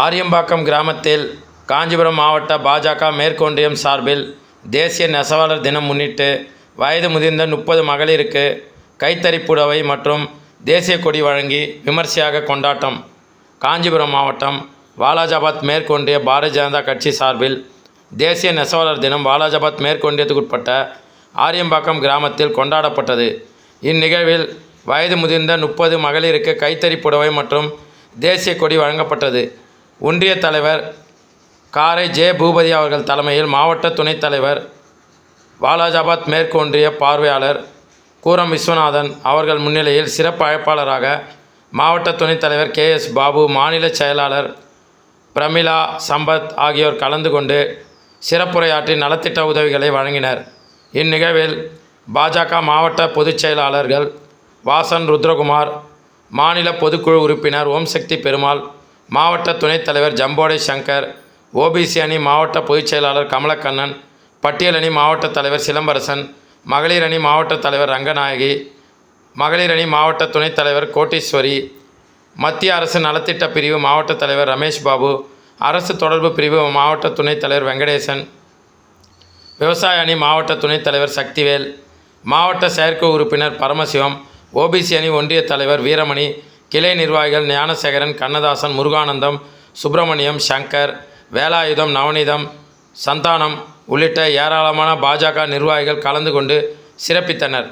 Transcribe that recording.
ஆரியம்பாக்கம் கிராமத்தில் காஞ்சிபுரம் மாவட்ட பாஜக மேற்கொன்றியம் சார்பில் தேசிய நெசவாளர் தினம் முன்னிட்டு வயது முதிர்ந்த முப்பது மகளிருக்கு கைத்தறி புடவை மற்றும் தேசிய கொடி வழங்கி விமர்சையாக கொண்டாட்டம். காஞ்சிபுரம் மாவட்டம் வாலாஜாபாத் மேற்கொன்றிய பாரதிய ஜனதா கட்சி சார்பில் தேசிய நெசவாளர் தினம் வாலாஜாபாத் மேற்கொன்றியத்துக்குட்பட்ட ஆரியம்பாக்கம் கிராமத்தில் கொண்டாடப்பட்டது. இந்நிகழ்வில் வயது முதிர்ந்த முப்பது மகளிருக்கு கைத்தறி புடவை மற்றும் தேசிய கொடி வழங்கப்பட்டது. ஒன்றிய தலைவர் காரை ஜே. பூபதி அவர்கள் தலைமையில் மாவட்ட துணைத் தலைவர் வாலாஜாபாத் மேற்கு ஒன்றிய பார்வையாளர் கூரம் விஸ்வநாதன் அவர்கள் முன்னிலையில் சிறப்பு அழைப்பாளராக மாவட்ட துணைத் தலைவர் கே. எஸ். பாபு மாநில செயலாளர் பிரமிளா சம்பத் ஆகியோர் கலந்து கொண்டு சிறப்புரையாற்றி நலத்திட்ட உதவிகளை வழங்கினர். இந்நிகழ்வில் பாஜக மாவட்ட பொதுச் செயலாளர்கள் வாசன் ருத்ரகுமார் மாநில பொதுக்குழு உறுப்பினர் ஓம் சக்தி பெருமாள் மாவட்ட துணைத் தலைவர் ஜம்போடை சங்கர் ஓபிசி அணி மாவட்ட பொதுச் செயலாளர் கமலக்கண்ணன் பட்டியல் அணி மாவட்ட தலைவர் சிலம்பரசன் மகளிர் அணி மாவட்ட தலைவர் ரங்கநாயகி மகளிர் அணி மாவட்ட துணைத் தலைவர் கோட்டீஸ்வரி மத்திய அரசு நலத்திட்ட பிரிவு மாவட்ட தலைவர் ரமேஷ் பாபு அரசு தொடர்பு பிரிவு மாவட்ட துணைத் தலைவர் வெங்கடேசன் விவசாய அணி மாவட்ட துணைத் தலைவர் சக்திவேல் மாவட்ட செயற்கை உறுப்பினர் பரமசிவம் ஓபிசி அணி ஒன்றிய தலைவர் வீரமணி கிளை நிர்வாகிகள் ஞானசேகரன் கண்ணதாசன் முருகானந்தம் சுப்பிரமணியம் சங்கர் வேலாயுதம் நவநீதம் சந்தானம் உள்ளிட்ட ஏராளமான பாஜக நிர்வாகிகள் கலந்து கொண்டு சிறப்பித்தனர்.